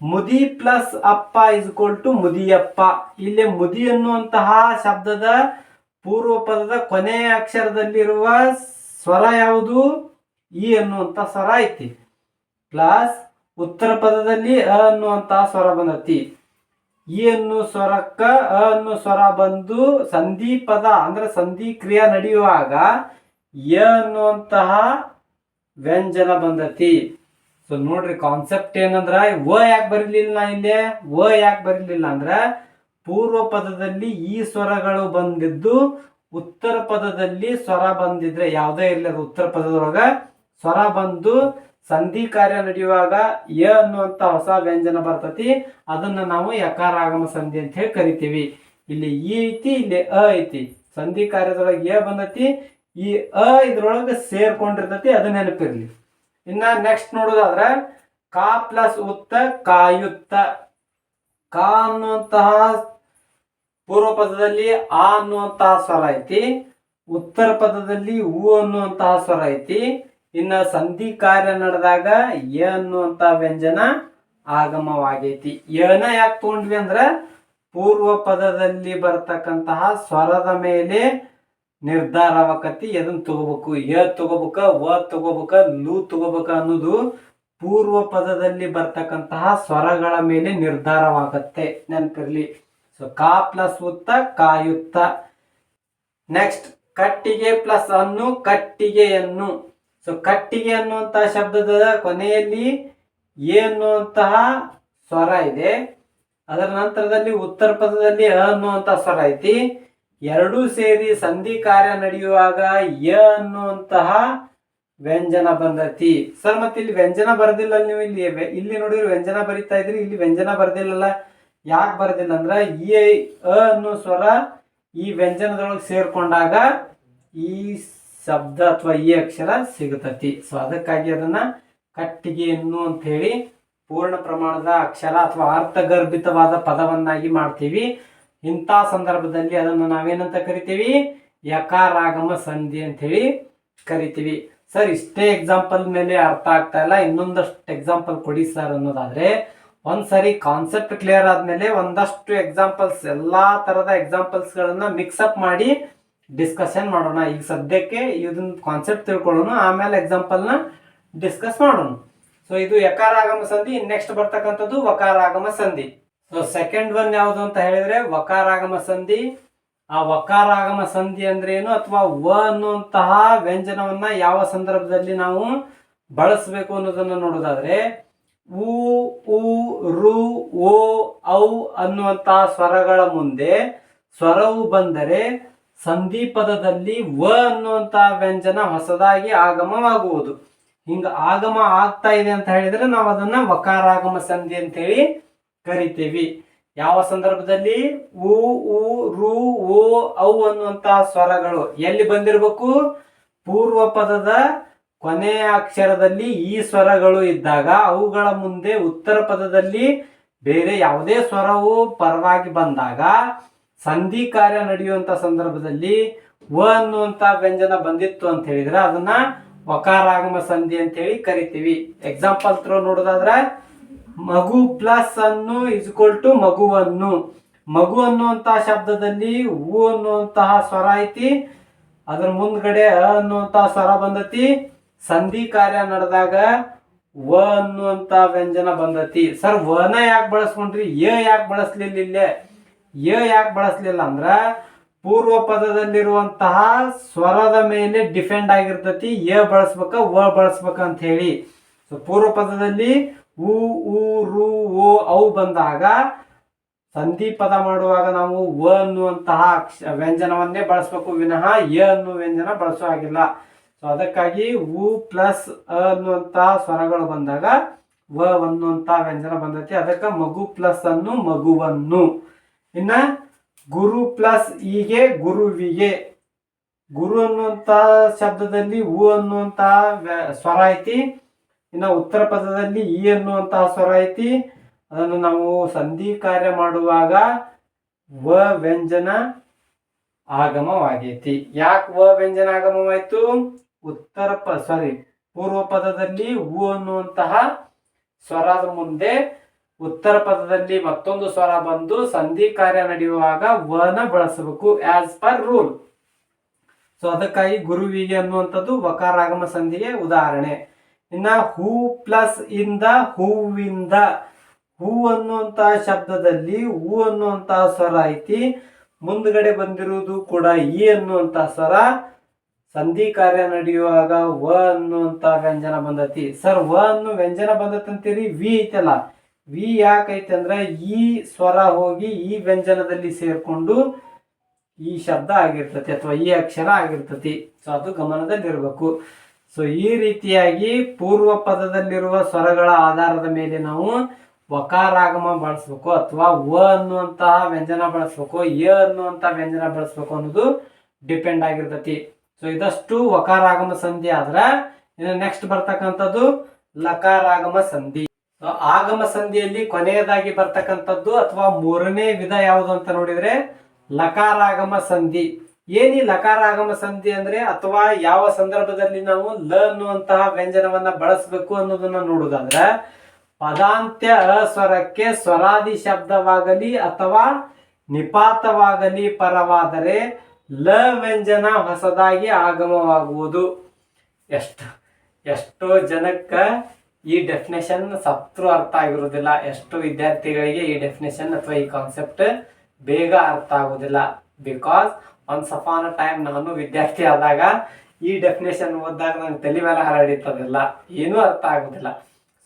ಮುದಿ ಪ್ಲಸ್ ಅಪ್ಪ ಇಸ್ ಟು ಮುದಿಯಪ್ಪ. ಇಲ್ಲಿ ಮುದಿ ಅನ್ನುವಂತಹ ಶಬ್ದದ ಪೂರ್ವ ಪದದ ಕೊನೆಯ ಅಕ್ಷರದಲ್ಲಿರುವ ಸ್ವರ ಯಾವುದು? ಈ ಅನ್ನುವಂತ ಸ್ವರ ಐತಿ. ಪ್ಲಸ್ ಉತ್ತರ ಪದದಲ್ಲಿ ಅ ಅನ್ನುವಂತಹ ಸ್ವರ ಬಂದತಿ. ಈ ಅನ್ನು ಸ್ವರಕ್ಕ ಅ ಅನ್ನು ಸ್ವರ ಬಂದು ಸಂಧಿ ಪದ ಅಂದ್ರೆ ಸಂಧಿ ಕ್ರಿಯೆ ನಡೆಯುವಾಗ ಯ ಅನ್ನುವಂತಹ ವ್ಯಂಜನ ಬಂದತಿ. ಸೊ ನೋಡ್ರಿ ಕಾನ್ಸೆಪ್ಟ್ ಏನಂದ್ರ, ವ ಯಾಕೆ ಬರಲಿಲ್ಲ ಇಲ್ಲಿ? ವ ಯಾಕೆ ಬರಲಿಲ್ಲ ಅಂದ್ರ ಪೂರ್ವ ಪದದಲ್ಲಿ ಈ ಸ್ವರಗಳು ಬಂದಿದ್ದು ಉತ್ತರ ಪದದಲ್ಲಿ ಸ್ವರ ಬಂದಿದ್ರೆ ಯಾವುದೇ ಇರಲಿ ಉತ್ತರ ಪದದೊಳಗ ಸ್ವರ ಬಂದು ಸಂಧಿ ಕಾರ್ಯ ನಡೆಯುವಾಗ ಯ ಅನ್ನುವಂತ ಹೊಸ ವ್ಯಂಜನ ಬರ್ತತಿ, ಅದನ್ನ ನಾವು ಯಕಾರಾಗಮ ಸಂಧಿ ಅಂತ ಹೇಳಿ ಕರಿತೀವಿ. ಇಲ್ಲಿ ಈ ಐತಿ, ಇಲ್ಲಿ ಅ ಐತಿ. ಸಂಧಿ ಕಾರ್ಯದೊಳಗೆ ಯ ಬಂದತಿ, ಈ ಅ ಇದ್ರೊಳಗೆ ಸೇರ್ಕೊಂಡಿರ್ತತಿ, ಅದು ನೆನಪಿರ್ಲಿ. ಇನ್ನ ನೆಕ್ಸ್ಟ್ ನೋಡೋದಾದ್ರ, ಕಾ ಪ್ಲಸ್ ಉತ್ತ ಕಾಯುತ್ತ. ಕಾ ಅನ್ನುವಂತಹ ಪೂರ್ವ ಪದದಲ್ಲಿ ಆ ಅನ್ನುವಂತಹ ಸ್ವರ ಐತಿ, ಉತ್ತರ ಪದದಲ್ಲಿ ಉ ಅನ್ನುವಂತಹ ಸ್ವರ ಐತಿ ಇನ್ನ ಸಂಧಿ ಕಾರ್ಯ ನಡೆದಾಗ ಯ ಅನ್ನುವಂತ ವ್ಯಂಜನ ಆಗಮವಾಗೈತಿ. ಯನ ಯಾಕೆ ತಗೊಂಡ್ವಿ ಅಂದ್ರ ಪೂರ್ವ ಪದದಲ್ಲಿ ಬರ್ತಕ್ಕಂತಹ ಸ್ವರದ ಮೇಲೆ ನಿರ್ಧಾರವಾಕತಿ ಎದನ್ ತಗೋಬೇಕು? ಯ ತಗೋಬೇಕ, ವ ತಗೋಬೇಕ, ಲು ತಗೋಬೇಕ ಅನ್ನೋದು ಪೂರ್ವ ಪದದಲ್ಲಿ ಬರ್ತಕ್ಕಂತಹ ಸ್ವರಗಳ ಮೇಲೆ ನಿರ್ಧಾರವಾಗತ್ತೆ. ನೆನಪಿರ್ಲಿ. ಸೊ ಕಾ ಪ್ಲಸ್ ಉತ್ತ ಕಾಯುತ್ತ ನೆಕ್ಸ್ಟ್ ಕಟ್ಟಿಗೆ ಪ್ಲಸ್ ಅನ್ನು ಕಟ್ಟಿಗೆಯನ್ನು ಸೊ ಕಟ್ಟಿಗೆ ಅನ್ನುವಂತಹ ಶಬ್ದದ ಕೊನೆಯಲ್ಲಿ ಎ ಅನ್ನುವಂತಹ ಸ್ವರ ಇದೆ. ಅದರ ನಂತರದಲ್ಲಿ ಉತ್ತರ ಪದದಲ್ಲಿ ಅ ಅನ್ನುವಂತಹ ಸ್ವರ ಐತಿ. ಎರಡೂ ಸೇರಿ ಸಂಧಿ ಕಾರ್ಯ ನಡೆಯುವಾಗ ಯ ಅನ್ನುವಂತಹ ವ್ಯಂಜನ ಬಂದತಿ. ಸರ್ ಮತ್ತೆ ಇಲ್ಲಿ ವ್ಯಂಜನ ಬರ್ದಿಲ್ಲ ನೀವು ಇಲ್ಲಿ ಇಲ್ಲಿ ನೋಡಿದ್ರೆ ವ್ಯಂಜನ ಬರಿತಾ ಇದ್ರಿ, ಇಲ್ಲಿ ವ್ಯಂಜನ ಬರ್ದಿಲ್ಲಲ್ಲ. ಯಾಕೆ ಬರ್ದಿಲ್ಲ ಅಂದ್ರ ಈ ಅ ಅನ್ನೋ ಸ್ವರ ಈ ವ್ಯಂಜನದೊಳಗೆ ಸೇರ್ಕೊಂಡಾಗ ಈ ಶಬ್ದ ಅಥವಾ ಈ ಅಕ್ಷರ ಸಿಗತೈತಿ ಸೊ ಅದಕ್ಕಾಗಿ ಅದನ್ನ ಕಟ್ಟಿಗೆಯನ್ನು ಅಂತ ಹೇಳಿ ಪೂರ್ಣ ಪ್ರಮಾಣದ ಅಕ್ಷರ ಅಥವಾ ಅರ್ಥಗರ್ಭಿತವಾದ ಪದವನ್ನಾಗಿ ಮಾಡ್ತೀವಿ. ಇಂಥ ಸಂದರ್ಭದಲ್ಲಿ ಅದನ್ನು ನಾವೇನಂತ ಕರಿತೀವಿ? ಯಕಾರಾಗಮ ಸಂಧಿ ಅಂತ ಹೇಳಿ ಕರಿತೀವಿ. ಸರ್, ಇಷ್ಟೇ ಎಕ್ಸಾಂಪಲ್ ಮೇಲೆ ಅರ್ಥ ಆಗ್ತಾ ಇಲ್ಲ. ಇನ್ನೊಂದಷ್ಟು ಎಕ್ಸಾಂಪಲ್ ಕೊಡಿ ಸರ್ ಅನ್ನೋದಾದ್ರೆ, ಒಂದ್ಸರಿ ಕಾನ್ಸೆಪ್ಟ್ ಕ್ಲಿಯರ್ ಆದ್ಮೇಲೆ ಒಂದಷ್ಟು ಎಕ್ಸಾಂಪಲ್ಸ್ ಎಲ್ಲಾ ತರದ ಎಕ್ಸಾಂಪಲ್ಸ್ ಗಳನ್ನ ಮಿಕ್ಸ್ ಅಪ್ ಮಾಡಿ ಡಿಸ್ಕಷನ್ ಮಾಡೋಣ. ಈಗ ಸದ್ಯಕ್ಕೆ ಇದನ್ನ ಕಾನ್ಸೆಪ್ಟ್ ತಿಳ್ಕೊಳ್ಳೋಣ, ಆಮೇಲೆ ಎಕ್ಸಾಂಪಲ್ನ ಡಿಸ್ಕಸ್ ಮಾಡೋಣ. ಸೊ ಇದು ಯಕಾರಾಗಮ ಸಂಧಿ ನೆಕ್ಸ್ಟ್ ಬರ್ತಕ್ಕಂಥದ್ದು ವಕಾರಾಗಮ ಸಂಧಿ. ಸೊ ಸೆಕೆಂಡ್ ಒನ್ ಯಾವುದು ಅಂತ ಹೇಳಿದ್ರೆ, ವಕಾರಾಗಮ ಸಂಧಿ. ಆ ವಕಾರಾಗಮ ಸಂಧಿ ಅಂದ್ರೆ ಏನು? ಅಥವಾ ವ ಅನ್ನುವಂತಹ ವ್ಯಂಜನವನ್ನ ಯಾವ ಸಂದರ್ಭದಲ್ಲಿ ನಾವು ಬಳಸಬೇಕು ಅನ್ನೋದನ್ನ ನೋಡೋದಾದ್ರೆ ಉ ಉ, ರು, ಓ, ಔ ಅನ್ನುವಂತಹ ಸ್ವರಗಳ ಮುಂದೆ ಸ್ವರವು ಬಂದರೆ ಸಂಧಿ ಪದದಲ್ಲಿ ವ ಅನ್ನುವಂತಹ ವ್ಯಂಜನ ಹೊಸದಾಗಿ ಆಗಮವಾಗುವುದು. ಹಿಂಗ ಆಗಮ ಆಗ್ತಾ ಇದೆ ಅಂತ ಹೇಳಿದ್ರೆ ನಾವು ಅದನ್ನ ವಕಾರಾಗಮ ಸಂಧಿ ಅಂತ ಹೇಳಿ ಕರಿತೀವಿ. ಯಾವ ಸಂದರ್ಭದಲ್ಲಿ ಉ ಉ, ರು, ಓ, ಔ ಅನ್ನುವಂತಹ ಸ್ವರಗಳು ಎಲ್ಲಿ ಬಂದಿರಬೇಕು? ಪೂರ್ವ ಪದದ ಕೊನೆಯ ಅಕ್ಷರದಲ್ಲಿ ಈ ಸ್ವರಗಳು ಇದ್ದಾಗ ಅವುಗಳ ಮುಂದೆ ಉತ್ತರ ಪದದಲ್ಲಿ ಬೇರೆ ಯಾವುದೇ ಸ್ವರವು ಪರವಾಗಿ ಬಂದಾಗ ಸಂಧಿ ಕಾರ್ಯ ನಡೆಯುವಂತ ಸಂದರ್ಭದಲ್ಲಿ ವ ಅನ್ನುವಂತ ವ್ಯಂಜನ ಬಂದಿತ್ತು ಅಂತ ಹೇಳಿದ್ರೆ ಅದನ್ನ ವಕಾರಾಗಮ ಸಂಧಿ ಅಂತ ಹೇಳಿ ಕರಿತೀವಿ. ಎಕ್ಸಾಂಪಲ್ ತ್ರೋ ನೋಡೋದಾದ್ರೆ, ಮಗು ಪ್ಲಸ್ ಅನ್ನು ಇಸ್ಕೊಲ್ ಟು ಮಗುವನ್ನು. ಮಗು ಅನ್ನುವಂತಹ ಶಬ್ದದಲ್ಲಿ ಹೂ ಅನ್ನುವಂತಹ ಸ್ವರ ಐತಿ. ಅದ್ರ ಮುಂದ್ಗಡೆ ಅ ಅನ್ನುವಂತಹ ಸ್ವರ ಬಂದತಿ. ಸಂಧಿ ಕಾರ್ಯ ನಡೆದಾಗ ವ ಅನ್ನುವಂತ ವ್ಯಂಜನ ಬಂದತಿ. ಸರ್, ವನ ಯಾಕೆ ಬಳಸ್ಕೊಂಡ್ರಿ? ಎ ಯಾಕೆ ಬಳಸ್ಲಿಲ್ಲ ಇಲ್ಲೇ? ಎ ಯಾಕೆ ಬಳಸ್ಲಿಲ್ಲ ಅಂದ್ರೆ ಪೂರ್ವ ಪದದಲ್ಲಿರುವಂತಹ ಸ್ವರದ ಮೇಲೆ ಡಿಫೆಂಡ್ ಆಗಿರ್ತತಿ, ಎ ಬಳಸ್ಬೇಕ ವ ಬಳಸ್ಬೇಕ ಅಂತ ಹೇಳಿ. ಸೊ ಪೂರ್ವ ಪದದಲ್ಲಿ ಉ ಉ, ರು, ಓ ಅವು ಬಂದಾಗ ಸಂಧಿ ಪದ ಮಾಡುವಾಗ ನಾವು ವ ಅನ್ನುವಂತಹ ಅಕ್ಷ, ವ್ಯಂಜನವನ್ನೇ ಬಳಸಬೇಕು. ವಿನಃ ಎ ಅನ್ನುವ ವ್ಯಂಜನ ಬಳಸೋ ಹಾಗಿಲ್ಲ. ಸೊ ಅದಕ್ಕಾಗಿ ಉ ಪ್ಲಸ್ ಅ ಅನ್ನುವಂತಹ ಸ್ವರಗಳು ಬಂದಾಗ ವ ಅನ್ನುವಂತಹ ವ್ಯಂಜನ ಬಂದೈತಿ. ಅದಕ್ಕೆ ಮಗು ಪ್ಲಸ್ ಅನ್ನು ಮಗುವನ್ನು. ಇನ್ನ ಗುರು ಪ್ಲಸ್ ಈಗೆ ಗುರುವಿಗೆ. ಗುರು ಅನ್ನುವಂತ ಶಬ್ದದಲ್ಲಿ ಉ ಅನ್ನುವಂತಹ ಸ್ವರ ಐತಿ. ಇನ್ನ ಉತ್ತರ ಪದದಲ್ಲಿ ಈ ಅನ್ನುವಂತಹ ಸ್ವರ ಐತಿ. ಅದನ್ನು ನಾವು ಸಂಧಿ ಕಾರ್ಯ ಮಾಡುವಾಗ ವ ವ್ಯಂಜನ ಆಗಮವಾಗೈತಿ. ಯಾಕೆ ವ ವ್ಯಂಜನ ಆಗಮವಾಯ್ತು? ಉತ್ತರ ಪ ಸಾರಿ ಪೂರ್ವ ಪದದಲ್ಲಿ ಉ ಅನ್ನುವಂತಹ ಸ್ವರದ ಮುಂದೆ ಉತ್ತರ ಪದದಲ್ಲಿ ಮತ್ತೊಂದು ಸ್ವರ ಬಂದು ಸಂಧಿ ಕಾರ್ಯ ನಡೆಯುವಾಗ ವನ ಬಳಸಬೇಕು ಆಸ್ ಪರ್ ರೂಲ್ ಸೊ ಅದಕ್ಕಾಗಿ ಗುರುವಿಗೆ ಅನ್ನುವಂಥದ್ದು ವಕಾರಾಗಮ ಸಂಧಿಗೆ ಉದಾಹರಣೆ. ಇನ್ನ ಹೂ ಪ್ಲಸ್ ಇಂದ ಹೂವಿಂದ, ಹೂ ಅನ್ನುವಂತಹ ಶಬ್ದದಲ್ಲಿ ಹೂ ಅನ್ನುವಂತಹ ಸ್ವರ ಐತಿ. ಮುಂದ್ಗಡೆ ಬಂದಿರುವುದು ಕೂಡ ಈ ಅನ್ನುವಂತಹ ಸ್ವರ. ಸಂಧಿ ಕಾರ್ಯ ನಡೆಯುವಾಗ ವ ಅನ್ನುವಂತ ವ್ಯಂಜನ ಬಂದತಿ. ಸರ್ ವ ಅನ್ನು ವ್ಯಂಜನ ಬಂದತಂತೀರಿ ವಿ ಐತಲ್ಲ. ವಿ ಯಾಕೈತೆ ಅಂದ್ರೆ ಈ ಸ್ವರ ಹೋಗಿ ಈ ವ್ಯಂಜನದಲ್ಲಿ ಸೇರ್ಕೊಂಡು ಈ ಶಬ್ದ ಆಗಿರ್ತತಿ ಅಥವಾ ಈ ಅಕ್ಷರ ಆಗಿರ್ತತಿ. ಸೊ ಅದು ಗಮನದಲ್ಲಿರ್ಬೇಕು. ಸೊ ಈ ರೀತಿಯಾಗಿ ಪೂರ್ವ ಪದದಲ್ಲಿರುವ ಸ್ವರಗಳ ಆಧಾರದ ಮೇಲೆ ನಾವು ವಕಾರಾಗಮ ಬಳಸ್ಬೇಕು ಅಥವಾ ವ ಅನ್ನುವಂತಹ ವ್ಯಂಜನ ಬಳಸ್ಬೇಕು, ಯ ಅನ್ನುವಂತಹ ವ್ಯಂಜನ ಬಳಸ್ಬೇಕು ಅನ್ನೋದು ಡಿಪೆಂಡ್ ಆಗಿರ್ತತಿ. ಸೊ ಇದಷ್ಟು ವಕಾರಾಗಮ ಸಂಧಿ ಆದ್ರೆ ಇನ್ನು ನೆಕ್ಸ್ಟ್ ಬರ್ತಕ್ಕಂಥದ್ದು ಲಕಾರಾಗಮ ಸಂಧಿ. ಆಗಮ ಸಂಧಿಯಲ್ಲಿ ಕೊನೆಯದಾಗಿ ಬರ್ತಕ್ಕಂಥದ್ದು ಅಥವಾ ಮೂರನೇ ವಿಧ ಯಾವುದು ಅಂತ ನೋಡಿದ್ರೆ ಲಕಾರಾಗಮ ಸಂಧಿ. ಏನಿ ಲಕಾರಾಗಮ ಸಂಧಿ ಅಂದ್ರೆ ಅಥವಾ ಯಾವ ಸಂದರ್ಭದಲ್ಲಿ ನಾವು ಲ ಅನ್ನುವಂತಹ ವ್ಯಂಜನವನ್ನ ಬಳಸಬೇಕು ಅನ್ನೋದನ್ನ ನೋಡುದಾದ್ರೆ ಪದಾಂತ್ಯ ಅಸ್ವರಕ್ಕೆ ಸ್ವರಾದಿ ಶಬ್ದವಾಗಲಿ ಅಥವಾ ನಿಪಾತವಾಗಲಿ ಪರವಾದರೆ ಲ ವ್ಯಂಜನ ಹೊಸದಾಗಿ ಆಗಮವಾಗುವುದು. ಎಷ್ಟು, ಎಷ್ಟೋ ಜನಕ್ಕ ಈ ಡೆಫಿನೇಷನ್ ಸತ್ರು ಅರ್ಥ ಆಗಿರುವುದಿಲ್ಲ. ಎಷ್ಟು ವಿದ್ಯಾರ್ಥಿಗಳಿಗೆ ಈ ಡೆಫಿನೇಷನ್ ಅಥವಾ ಈ ಕಾನ್ಸೆಪ್ಟ್ ಬೇಗ ಅರ್ಥ ಆಗೋದಿಲ್ಲ because once upon a time ನಾನು ವಿದ್ಯಾರ್ಥಿ ಆದಾಗ ಈ ಡೆಫಿನೇಷನ್ ಓದಿದಾಗ ನಂಗೆ ತಲೆ ಮೇಲೆ ಹರಡಿತದಿಲ್ಲ ಏನೂ ಅರ್ಥ ಆಗೋದಿಲ್ಲ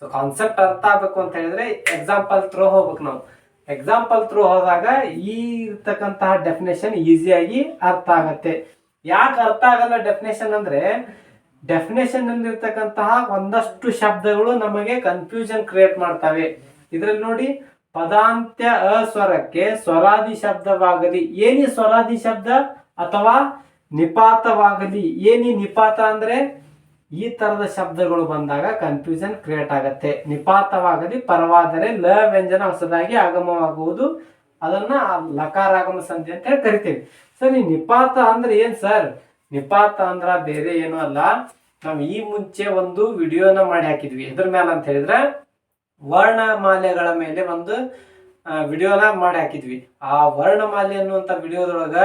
ಸೊ ಕಾನ್ಸೆಪ್ಟ್ ಅರ್ಥ ಆಗಬೇಕು ಅಂತ ಹೇಳಿದ್ರೆ ಎಕ್ಸಾಂಪಲ್ ಥ್ರೂ ಹೋಗ್ಬೇಕು ನಾವು. ಎಕ್ಸಾಂಪಲ್ ಥ್ರೂ ಹೋದಾಗ ಈ ಇರ್ತಕ್ಕಂತಹ ಡೆಫಿನೇಷನ್ ಈಸಿಯಾಗಿ ಅರ್ಥ ಆಗತ್ತೆ. ಯಾಕೆ ಅರ್ಥ ಆಗಲ್ಲ ಡೆಫಿನೇಷನ್ ಅಂದ್ರೆ ಡೆಫಿನೇಷನ್ ಇರ್ತಕ್ಕಂತಹ ಒಂದಷ್ಟು ಶಬ್ದಗಳು ನಮಗೆ ಕನ್ಫ್ಯೂಷನ್ ಕ್ರಿಯೇಟ್ ಮಾಡ್ತವೆ. ಇದ್ರಲ್ಲಿ ನೋಡಿ, ಪದಾಂತ್ಯ ಅಸ್ವರಕ್ಕೆ ಸ್ವರಾದಿ ಶಬ್ದವಾಗಲಿ, ಏನಿ ಸ್ವರಾದಿ ಶಬ್ದ ಅಥವಾ ನಿಪಾತವಾಗಲಿ, ಏನಿ ನಿಪಾತ ಅಂದ್ರೆ ಈ ತರದ ಶಬ್ದಗಳು ಬಂದಾಗ ಕನ್ಫ್ಯೂಷನ್ ಕ್ರಿಯೇಟ್ ಆಗತ್ತೆ. ನಿಪಾತವಾಗಲಿ, ಪರವಾದರೆ ಲ ವ್ಯಂಜನ ಹೊಸದಾಗಿ ಆಗಮವಾಗುವುದು. ಅದನ್ನ ಲಕಾರಾಗಮ ಸಂಧಿ ಅಂತ ಹೇಳಿ ಕರಿತೀವಿ. ಸರಿ, ನಿಪಾತ ಅಂದ್ರೆ ಏನ್ ಸರ್? ನಿಪಾತ ಅಂದ್ರ ಬೇರೆ ಏನು ಅಲ್ಲ. ನಾವು ಈ ಮುಂಚೆ ಒಂದು ವಿಡಿಯೋನ ಮಾಡಿ ಹಾಕಿದ್ವಿ. ಎದ್ರ ಮೇಲೆ ಅಂತ ಹೇಳಿದ್ರೆ ವರ್ಣಮಾಲೆಗಳ ಮೇಲೆ ಒಂದು ವಿಡಿಯೋನ ಮಾಡಿ ಹಾಕಿದ್ವಿ. ಆ ವರ್ಣಮಾಲೆ ಅನ್ನುವಂಥ ವಿಡಿಯೋದೊಳಗ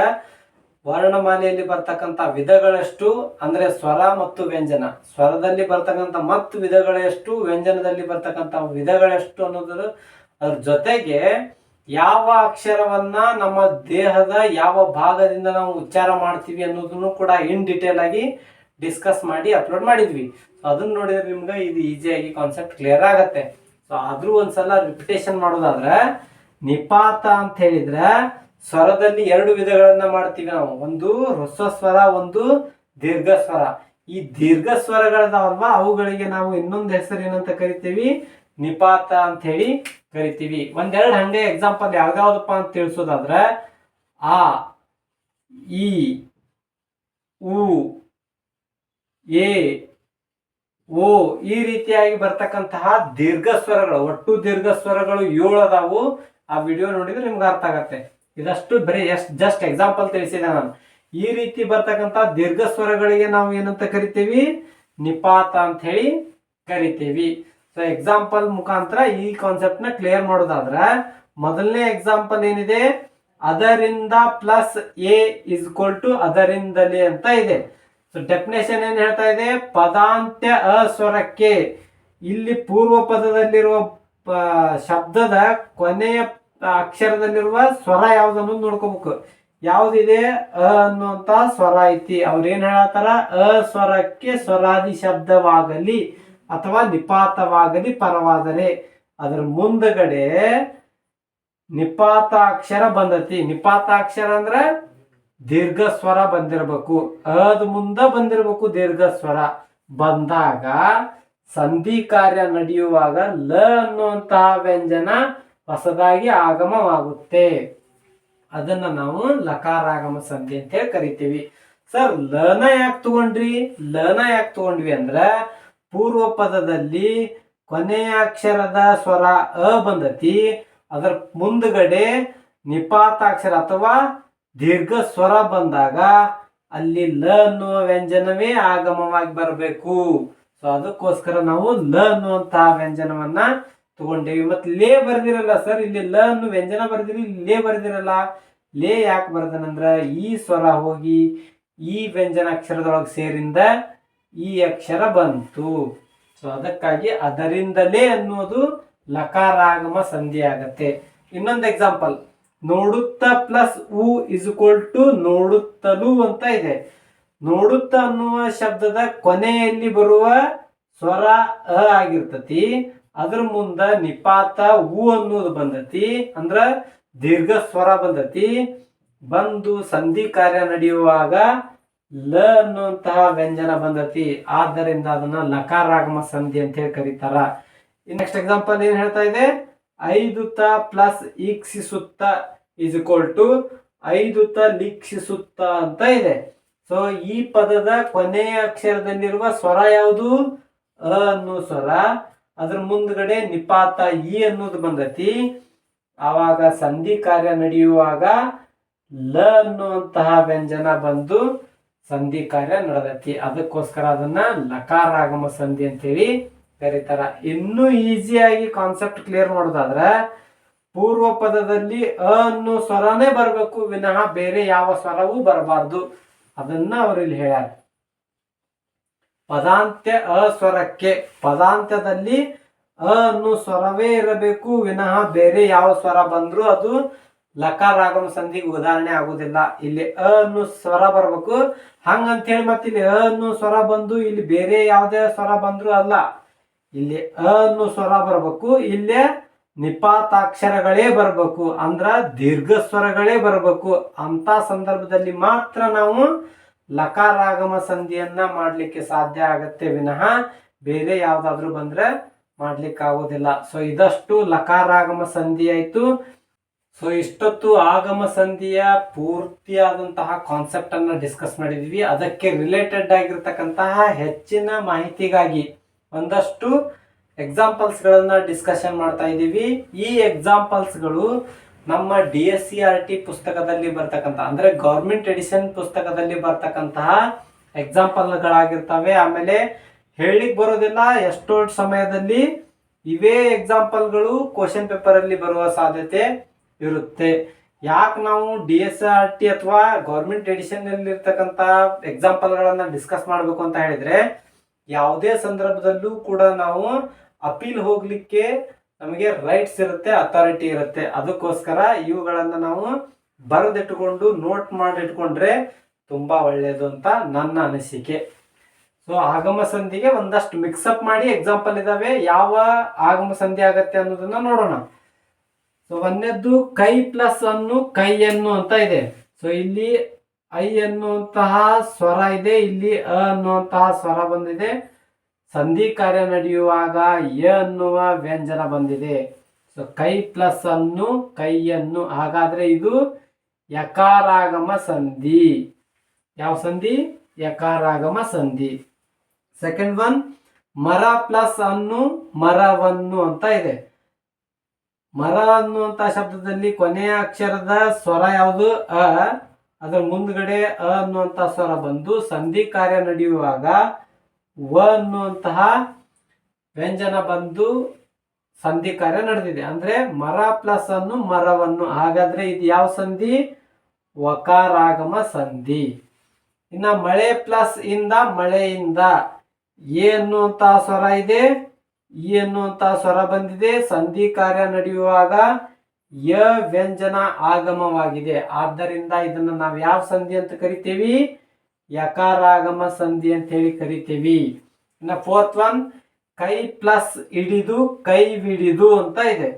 ವರ್ಣಮಾಲೆಯಲ್ಲಿ ಬರ್ತಕ್ಕಂಥ ವಿಧಗಳಷ್ಟು, ಅಂದ್ರೆ ಸ್ವರ ಮತ್ತು ವ್ಯಂಜನ. ಸ್ವರದಲ್ಲಿ ಬರ್ತಕ್ಕಂಥ ಮತ್ತು ವಿಧಗಳಷ್ಟು, ವ್ಯಂಜನದಲ್ಲಿ ಬರ್ತಕ್ಕಂಥ ವಿಧಗಳಷ್ಟು ಅನ್ನೋದ್ರ, ಅದ್ರ ಜೊತೆಗೆ ಯಾವ ಅಕ್ಷರವನ್ನ ನಮ್ಮ ದೇಹದ ಯಾವ ಭಾಗದಿಂದ ನಾವು ಉಚ್ಚಾರ ಮಾಡ್ತೀವಿ ಅನ್ನೋದನ್ನು ಕೂಡ ಇನ್ ಡಿಟೇಲ್ ಆಗಿ ಡಿಸ್ಕಸ್ ಮಾಡಿ ಅಪ್ಲೋಡ್ ಮಾಡಿದ್ವಿ. ಸೊ ಅದನ್ನ ನೋಡಿದ್ರೆ ನಿಮ್ಗೆ ಇದು ಈಸಿಯಾಗಿ ಕಾನ್ಸೆಪ್ಟ್ ಕ್ಲಿಯರ್ ಆಗತ್ತೆ. ಸೊ ಆದ್ರೂ ಒಂದ್ಸಲ ರಿಪಿಟೇಷನ್ ಮಾಡೋದಾದ್ರೆ, ನಿಪಾತ ಅಂತ ಹೇಳಿದ್ರೆ ಸ್ವರದಲ್ಲಿ ಎರಡು ವಿಧಗಳನ್ನ ಮಾಡ್ತೀವಿ ನಾವು. ಒಂದು ಹ್ರಸ್ವ ಸ್ವರ, ಒಂದು ದೀರ್ಘ ಸ್ವರ ಈ ದೀರ್ಘ ಸ್ವರಗಳದಾವಲ್ವಾ ಅವುಗಳಿಗೆ ನಾವು ಇನ್ನೊಂದು ಹೆಸರು ಏನಂತ ಕರಿತೀವಿ? ನಿಪಾತ ಅಂತ ಹೇಳಿ ಕರಿತೀವಿ. ಒಂದೆರಡು ಹಂಗೆ ಎಕ್ಸಾಂಪಲ್ ಯಾವ್ದಾವ್ದಪ್ಪ ಅಂತ ತಿಳಿಸೋದಾದ್ರೆ, ಆ ಇ ಉ, ಎ, ಓ ಈ ರೀತಿಯಾಗಿ ಬರ್ತಕ್ಕಂತಹ ದೀರ್ಘ ಸ್ವರಗಳು ಒಟ್ಟು ದೀರ್ಘ ಸ್ವರಗಳು ಏಳು ಅದಾವು ಆ ವಿಡಿಯೋ ನೋಡಿದ್ರೆ ನಿಮ್ಗೆ ಅರ್ಥ ಆಗತ್ತೆ. ಇದಷ್ಟು ಬರೀ ಎಷ್ಟ್ ಜಸ್ಟ್ ಎಕ್ಸಾಂಪಲ್ ತಿಳಿಸಿದೆ ನಾನು. ಈ ರೀತಿ ಬರ್ತಕ್ಕಂಥ ದೀರ್ಘ ಸ್ವರಗಳಿಗೆ ನಾವು ಏನಂತ ಕರಿತೀವಿ? ನಿಪಾತ ಅಂತ ಹೇಳಿ ಕರಿತೀವಿ. ಸೊ ಎಕ್ಸಾಂಪಲ್ ಮುಖಾಂತರ ಈ ಕಾನ್ಸೆಪ್ಟ್ನ ಕ್ಲಿಯರ್ ಮಾಡೋದಾದ್ರೆ, ಮೊದಲನೇ ಎಕ್ಸಾಂಪಲ್ ಏನಿದೆ? ಅದರಿಂದ ಪ್ಲಸ್ ಎ ಇಸ್ ಟು ಅದರಿಂದಲೇ ಅಂತ ಇದೆ. ಸೊ ಡೆಫಿನೇಷನ್ ಏನ್ ಹೇಳ್ತಾ ಇದೆ? ಪದಾಂತ್ಯ ಅಸ್ವರಕ್ಕೆ. ಇಲ್ಲಿ ಪೂರ್ವ ಪದದಲ್ಲಿರುವ ಶಬ್ದದ ಕೊನೆಯ ಅಕ್ಷರದಲ್ಲಿರುವ ಸ್ವರ ಯಾವ್ದನ್ನು ನೋಡ್ಕೋಬೇಕು. ಯಾವ್ದಿದೆ? ಅ ಅನ್ನುವಂತ ಸ್ವರ ಐತಿ. ಅವ್ರ ಏನ್ ಹೇಳತ್ತಾರ? ಅಸ್ವರಕ್ಕೆ ಸ್ವರಾದಿ ಶಬ್ದವಾಗಲಿ. ಅಥವಾ ನಿಪಾತವಾಗಲಿ ಪರವಾದರೆ ಅದರ ಮುಂದಗಡೆ ನಿಪಾತಾಕ್ಷರ ಬಂದತಿ. ನಿಪಾತಾಕ್ಷರ ಅಂದ್ರೆ ದೀರ್ಘ ಸ್ವರ ಬಂದಿರಬೇಕು. ಅದ್ ಮುಂದ ಬಂದಿರಬೇಕು ದೀರ್ಘ ಸ್ವರ ಬಂದಾಗ ಸಂಧಿ ಕಾರ್ಯ ನಡೆಯುವಾಗ ಲ ಅನ್ನುವಂತಹ ವ್ಯಂಜನ ಹೊಸದಾಗಿ ಆಗಮವಾಗುತ್ತೆ. ಅದನ್ನ ನಾವು ಲಕಾರಾಗಮ ಸಂಧಿ ಅಂತ ಹೇಳಿ ಕರಿತೀವಿ. ಸರ್, ಲನ ಯಾಕೆ ತಗೊಂಡ್ರಿ? ಲನ ಯಾಕೆ ತಗೊಂಡ್ವಿ ಅಂದ್ರ ಪೂರ್ವ ಪದದಲ್ಲಿ ಕೊನೆಯ ಅಕ್ಷರದ ಸ್ವರ ಅ ಬಂದತಿ, ಅದರ ಮುಂದ್ಗಡೆ ನಿಪಾತಾಕ್ಷರ ಅಥವಾ ದೀರ್ಘ ಸ್ವರ ಬಂದಾಗ ಅಲ್ಲಿ ಲ ಅನ್ನುವ ವ್ಯಂಜನವೇ ಆಗಮವಾಗಿ ಬರಬೇಕು. ಸೊ ಅದಕ್ಕೋಸ್ಕರ ನಾವು ಲ ಅನ್ನುವಂತಹ ವ್ಯಂಜನವನ್ನ ತಗೊಂಡೇವಿ. ಮತ್ತೆ ಲೇ ಬರ್ದಿರಲ್ಲ ಸರ್, ಇಲ್ಲಿ ಲ ಅನ್ನು ವ್ಯಂಜನ ಬರ್ದಿರಿ, ಇಲ್ಲಿ ಲೇ ಬರ್ದಿರಲ್ಲ. ಲೇ ಯಾಕೆ ಬರ್ದನಂದ್ರ, ಈ ಸ್ವರ ಹೋಗಿ ಈ ವ್ಯಂಜನ ಅಕ್ಷರದೊಳಗೆ ಸೇರಿಂದ ಈ ಅಕ್ಷರ ಬಂತು. ಸೊ ಅದಕ್ಕಾಗಿ ಅದರಿಂದಲೇ ಅನ್ನೋದು ಲಕಾರಾಗಮ ಸಂಧಿ ಆಗತ್ತೆ. ಇನ್ನೊಂದು ಎಕ್ಸಾಂಪಲ್ ನೋಡುತ್ತ ಪ್ಲಸ್ ಉ ಇಸ್ ಟು ನೋಡುತ್ತಲೂ ಅಂತ ಇದೆ. ನೋಡುತ್ತ ಅನ್ನುವ ಶಬ್ದದ ಕೊನೆಯಲ್ಲಿ ಬರುವ ಸ್ವರ ಅ ಆಗಿರ್ತತಿ. ಅದ್ರ ಮುಂದ ನಿಪಾತ ಉ ಅನ್ನೋದು ಬಂದತಿ. ಅಂದ್ರ ದೀರ್ಘ ಸ್ವರ ಬಂದತಿ. ಬಂದು ಸಂಧಿ ಕಾರ್ಯ ನಡೆಯುವಾಗ ಲ ಅನ್ನುವಂತಹ ವ್ಯಂಜನ ಬಂದತಿ. ಆದ್ದರಿಂದ ಅದನ್ನ ಲಕಾರಾಗಮ ಸಂಧಿ ಅಂತ ಹೇಳಿ ಕರೀತಾರ. ನೆಕ್ಸ್ಟ್ ಎಕ್ಸಾಂಪಲ್ ಏನ್ ಹೇಳ್ತಾ ಇದೆ? ಐದುತ ಪ್ಲಸ್ ಈಕ್ಷಿಸುತ್ತ ಇಸ್ ಇಕ್ವಲ್ ಟು ಐದುತ ಲೀಕ್ಷಿಸುತ್ತ ಅಂತ ಇದೆ. ಸೊ ಈ ಪದದ ಕೊನೆಯ ಅಕ್ಷರದಲ್ಲಿರುವ ಸ್ವರ ಯಾವುದು? ಅ ಅನ್ನೋ ಸ್ವರ. ಅದ್ರ ಮುಂದ್ಗಡೆ ನಿಪಾತ ಇ ಅನ್ನೋದು ಬಂದತಿ. ಆವಾಗ ಸಂಧಿ ಕಾರ್ಯ ನಡೆಯುವಾಗ ಲ ಅನ್ನುವಂತಹ ವ್ಯಂಜನ ಬಂದು ಸಂಧಿ ಕಾರ್ಯ ನಡೆದತಿ. ಅದಕ್ಕೋಸ್ಕರ ಅದನ್ನ ಲಕಾರಾಗಮ ಸಂಧಿ ಅಂತೇಳಿ ಕರೀತಾರ. ಇನ್ನೂ ಈಸಿಯಾಗಿ ಕಾನ್ಸೆಪ್ಟ್ ಕ್ಲಿಯರ್ ಮಾಡೋದಾದ್ರ, ಪೂರ್ವ ಪದದಲ್ಲಿ ಅ ಅನ್ನೋ ಸ್ವರನೇ ಬರಬೇಕು, ವಿನಃ ಬೇರೆ ಯಾವ ಸ್ವರವೂ ಬರಬಾರ್ದು. ಅದನ್ನ ಅವರು ಇಲ್ಲಿ ಹೇಳ್ಯಾರ. ಪದಾಂತ್ಯ ಅ ಸ್ವರಕ್ಕೆ, ಪದಾಂತ್ಯದಲ್ಲಿ ಅ ಅನ್ನೋ ಸ್ವರವೇ ಇರಬೇಕು, ವಿನಃ ಬೇರೆ ಯಾವ ಸ್ವರ ಬಂದ್ರು ಅದು ಲಕಾರ ಆಗಮ ಸಂಧಿಗೆ ಉದಾಹರಣೆ ಆಗುದಿಲ್ಲ ಇಲ್ಲಿ ಅ ಅನ್ನು ಸ್ವರ ಬರ್ಬೇಕು. ಹಂಗಂತ ಹೇಳಿ ಮತ್ತೆ ಇಲ್ಲಿ ಅ ಅನ್ನು ಸ್ವರ ಬಂದು ಇಲ್ಲಿ ಬೇರೆ ಯಾವುದೇ ಸ್ವರ ಬಂದ್ರು ಅಲ್ಲ. ಇಲ್ಲಿ ಅ ಅನ್ನು ಸ್ವರ ಬರ್ಬೇಕು. ಇಲ್ಲೇ ನಿಪಾತಾಕ್ಷರಗಳೇ ಬರ್ಬೇಕು. ಅಂದ್ರ ದೀರ್ಘ ಸ್ವರಗಳೇ ಬರ್ಬೇಕು. ಅಂತ ಸಂದರ್ಭದಲ್ಲಿ ಮಾತ್ರ ನಾವು ಲಕಾರಾಗಮ ಸಂಧಿಯನ್ನ ಮಾಡ್ಲಿಕ್ಕೆ ಸಾಧ್ಯ ಆಗತ್ತೆ ವಿನಃ ಬೇರೆ ಯಾವ್ದಾದ್ರು ಬಂದ್ರೆ ಮಾಡ್ಲಿಕ್ಕೆ ಆಗೋದಿಲ್ಲ ಸೊ ಇದಷ್ಟು ಲಕಾರಾಗಮ ಸಂಧಿ ಆಯ್ತು. ಸೊ ಇಷ್ಟೊತ್ತು ಆಗಮ ಸಂಧಿಯ ಪೂರ್ತಿಯಾದಂತಹ ಕಾನ್ಸೆಪ್ಟ್ ಅನ್ನ ಡಿಸ್ಕಸ್ ಮಾಡಿದ್ವಿ. ಅದಕ್ಕೆ ರಿಲೇಟೆಡ್ ಆಗಿರ್ತಕ್ಕಂತಹ ಹೆಚ್ಚಿನ ಮಾಹಿತಿಗಾಗಿ ಒಂದಷ್ಟು ಎಕ್ಸಾಂಪಲ್ಸ್ ಗಳನ್ನ ಡಿಸ್ಕಷನ್ ಮಾಡ್ತಾ ಇದ್ದೀವಿ ಈ ಎಕ್ಸಾಂಪಲ್ಸ್ಗಳು ನಮ್ಮ D S C R T ಪುಸ್ತಕದಲ್ಲಿ ಬರ್ತಕ್ಕಂಥ, ಅಂದ್ರೆ ಗೌರ್ಮೆಂಟ್ ಎಡಿಷನ್ ಪುಸ್ತಕದಲ್ಲಿ ಬರ್ತಕ್ಕಂತಹ ಎಕ್ಸಾಂಪಲ್ ಗಳಾಗಿರ್ತವೆ ಆಮೇಲೆ ಹೇಳಿಕ್ ಬರೋದಿಲ್ಲ, ಎಷ್ಟೋ ಸಮಯದಲ್ಲಿ ಇವೇ ಎಕ್ಸಾಂಪಲ್ಗಳು ಕ್ವಶನ್ ಪೇಪರ್ ಅಲ್ಲಿ ಬರುವ ಸಾಧ್ಯತೆ. ಇರುತ್ತೆ. ಯಾಕೆ ನಾವು ಡಿ ಎಸ್ ಆರ್ ಟಿ ಅಥವಾ ಗೌರ್ಮೆಂಟ್ ಎಡಿಷನ್ನಲ್ಲಿ ಇರ್ತಕ್ಕಂಥ ಎಕ್ಸಾಂಪಲ್ ಗಳನ್ನ ಡಿಸ್ಕಸ್ ಮಾಡಬೇಕು ಅಂತ ಹೇಳಿದ್ರೆ, ಯಾವುದೇ ಸಂದರ್ಭದಲ್ಲೂ ಕೂಡ ನಾವು ಅಪೀಲ್ ಹೋಗ್ಲಿಕ್ಕೆ ನಮಗೆ ರೈಟ್ಸ್ ಇರುತ್ತೆ ಅಥಾರಿಟಿ ಇರುತ್ತೆ. ಅದಕ್ಕೋಸ್ಕರ ಇವುಗಳನ್ನು ನಾವು ಬರೆದಿಟ್ಟುಕೊಂಡು ನೋಟ್ ಮಾಡಿಟ್ಕೊಂಡ್ರೆ ತುಂಬಾ ಒಳ್ಳೆಯದು ಅಂತ ನನ್ನ ಅನಿಸಿಕೆ. ಸೊ ಆಗಮ ಸಂಧಿಗೆ ಒಂದಷ್ಟು ಮಿಕ್ಸಪ್ ಮಾಡಿ ಎಕ್ಸಾಂಪಲ್ ಇದಾವೆ. ಯಾವ ಆಗಮ ಸಂಧಿ ಆಗತ್ತೆ ಅನ್ನೋದನ್ನ ನೋಡೋಣ. ಸೊ ಒಂದನೇದ್ದು ಕೈ ಪ್ಲಸ್ ಅನ್ನು ಕೈಯನ್ನು ಅಂತ ಇದೆ. ಸೊ ಇಲ್ಲಿ ಐ ಅನ್ನುವಂತಹ ಸ್ವರ ಇದೆ, ಇಲ್ಲಿ ಅ ಅನ್ನುವಂತಹ ಸ್ವರ ಬಂದಿದೆ. ಸಂಧಿ ಕಾರ್ಯ ನಡೆಯುವಾಗ ಎ ಅನ್ನುವ ವ್ಯಂಜನ ಬಂದಿದೆ. ಸೊ ಕೈ ಪ್ಲಸ್ ಅನ್ನು ಕೈಯನ್ನು ಹಾಗಾದ್ರೆ ಇದು ಯಕಾರಾಗಮ ಸಂಧಿ. ಯಾವ ಸಂಧಿ? ಯಕಾರಾಗಮ ಸಂಧಿ. ಸೆಕೆಂಡ್ ಒನ್ ಮರ ಪ್ಲಸ್ ಅನ್ನು ಮರವನ್ನು ಅಂತ ಇದೆ. ಮರ ಅನ್ನುವಂತ ಶಬ್ದದಲ್ಲಿ ಕೊನೆಯ ಅಕ್ಷರದ ಸ್ವರ ಯಾವುದು? ಅ. ಅದರ ಮುಂದ್ಗಡೆ ಅ ಅನ್ನುವಂತ ಸ್ವರ ಬಂದು ಸಂಧಿ ಕಾರ್ಯ ನಡೆಯುವಾಗ ವ ಅನ್ನುವಂತಹ ವ್ಯಂಜನ ಬಂದು ಸಂಧಿ ಕಾರ್ಯ ನಡೆದಿದೆ. ಅಂದ್ರೆ ಮರ ಪ್ಲಸ್ ಅನ್ನು ಮರವನ್ನು. ಹಾಗಾದ್ರೆ ಇದು ಯಾವ ಸಂಧಿ? ವಕಾರಾಗಮ ಸಂಧಿ. ಇನ್ನ ಮಳೆ ಪ್ಲಸ್ ಇಂದ ಮಳೆಯಿಂದ ಎ ಅನ್ನುವಂತಹ ಸ್ವರ ಇದೆ. ಈ ಎನ್ನುವಂತಹ ಸ್ವರ ಬಂದಿದೆ. ಸಂಧಿ ಕಾರ್ಯ ನಡೆಯುವಾಗ ಯ ವ್ಯಂಜನ ಆಗಮವಾಗಿದೆ. ಆದ್ದರಿಂದ ಇದನ್ನು ನಾವು ಯಾವ ಸಂಧಿ ಅಂತ ಕರಿತೇವಿ? ಯಕಾರಾಗಮ ಸಂಧಿ ಅಂತ ಹೇಳಿ ಕರಿತೇವಿ. ಇನ್ನ ಫೋರ್ತ್ ಒನ್ ಕೈ ಪ್ಲಸ್ ಹಿಡಿದು ಕೈ ವಿಡಿದು ಅಂತ ಇದೆ.